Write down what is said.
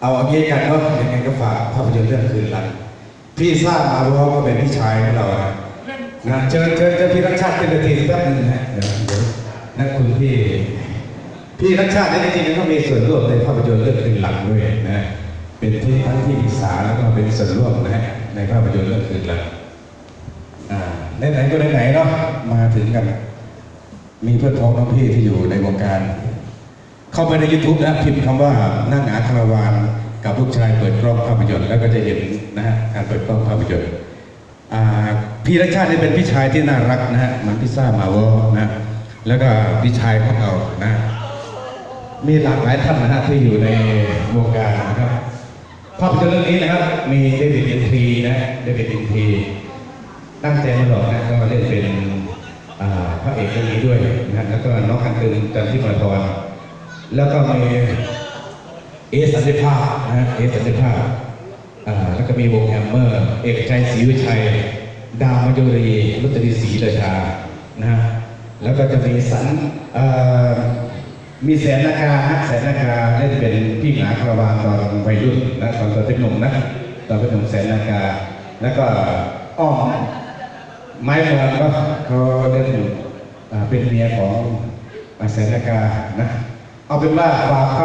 เอาอย่างนี้กันเนาะยังไงก็ฝากภาพยนตร์เรื่องคืนรันพี่ทราบมาเพราะว่าเป็นพี่ชายของเรานะนะเชิญเชิญเชิญพี่รักชาติเป็นทีแป๊บนึงนะเดี๋ยวเดี๋ยวนะคุณพี่พี่รักชาติเนี่ยจริงๆเขามีส่วนร่วมในภาพยนตร์เรื่องคืนรันด้วยนะเป็นที่ทั้งที่ปรึกษาแล้วก็เป็นส่วนร่วมนะฮะในภาพยนตร์เรื่องคืนรันอ่าไหนๆก็ไหนๆเนาะมาถึงกัน มีเพื่อนพ้องน้องพี่ที่อยู่ในวงการ เข้าไปใน YouTube นะพิมพ์คำว่าหน้าหนาคาราวานกับลูกชายเปิดกล้องภาพยนตร์แล้วก็จะเห็นนะฮะการเปิดกล้องภาพยนตร์พี่รัชชาติเป็นพี่ชายที่น่ารักนะฮะเหมันพี่ซ่ามาวอนะแล้วก็พี่ชายของเรานะมีหลากหลายท่านนะฮะที่อยู่ในวงการนะครับภาพยนตร์เรื่องนี้นะครับ มีเดวิดอินทีนะเดวิดอินทีตั้งใจมาหลอกนะก็เล่นเป็นพระเอกเรื่องนี้ด้วยนะฮะแล้วก็น้องคันตึงจันทิมาธร แล้วก็มีเอสันติภาพนะฮะเอสันติภาพอ่าแล้วก็มีวงแฮมเมอร์ เอกชัยศรีวิชัย ดาวมโยรีรุตรีศรีราชานะแล้วก็จะมีสันมีแสนนาคาฮะแสนนาคาเล่นเป็นพี่หงาคาราวานตอนวัยรุ่นนะตอนตอนเป็นหนุ่มนะตอนเป็นหนุ่มแสนนาคาแล้วก็อ้อมไม้เมืองก็เขาเล่นเป็นเมียของแสนนาคานะ เ